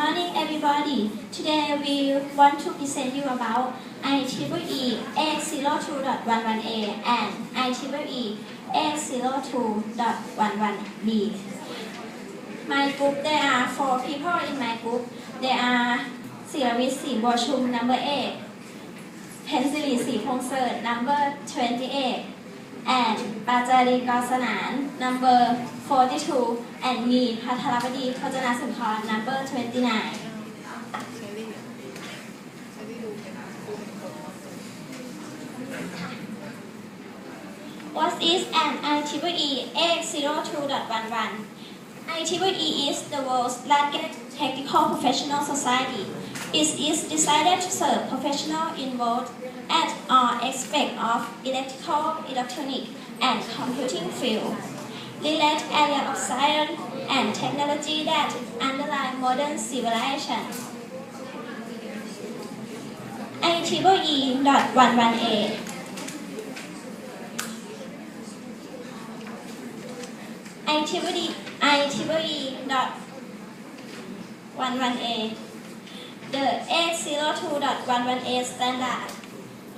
morning, everybody. Today we want to present you about IEEE X02.11a and IEEE X02.11b. My group, there are four people in my group. There are Siravit Si Bochum, number 8, Pensili Si Pongser, number 28, and Bajari Gausanan, number 42, and me, Patharabadi Kojanasumpar, number 29. What is an IEEE A02.11? IEEE is the world's largest technical professional society. It is decided to serve professionals involved at all aspects of electrical, electronic, and computing field, related area of science and technology that underlie modern civilization. IEEE.11a IEEE IEEE.11a The X02.11a standard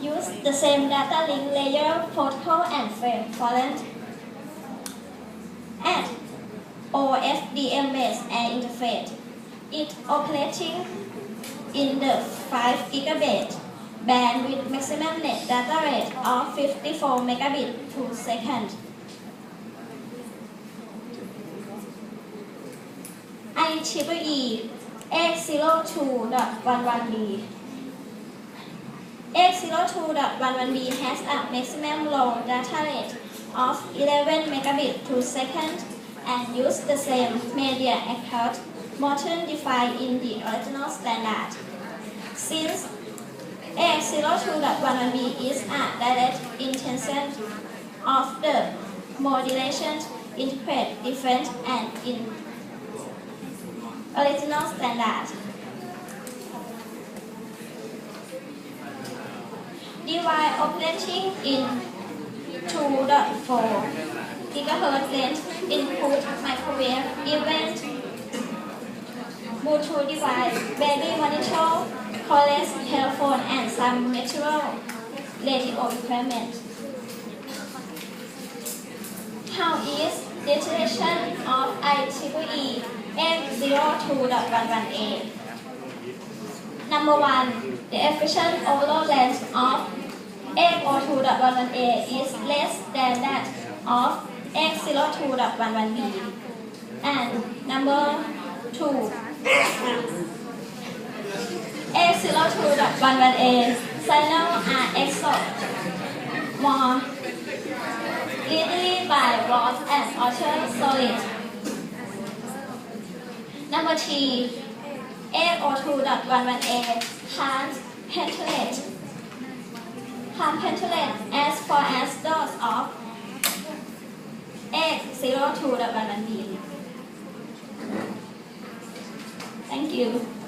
use the same data link layer protocol and frame format and OFDM based air interface. It operating in the 5 gigabit band with maximum net data rate of 54 megabit per second. IEEE X02.11b X02.11b has a maximum low data rate of 11 megabit per second and use the same media accord modern defined in the original standard. Since X02.11b is a direct extension of the modulation interpret different and in original standard. Device operating in 2.4 gigahertz range include microwave, event, Bluetooth device, baby monitor, college, telephone, and some material radio equipment. How is definition of IEEE X02.11a? Number one, the efficient overall length of X02.11a is less than that of X02.11b. And number two, X02.11a signal are exalt more easily by rod and ultra solid. Number three, X02.11a can't penetrate can't as far as those of X02.11b. Thank you.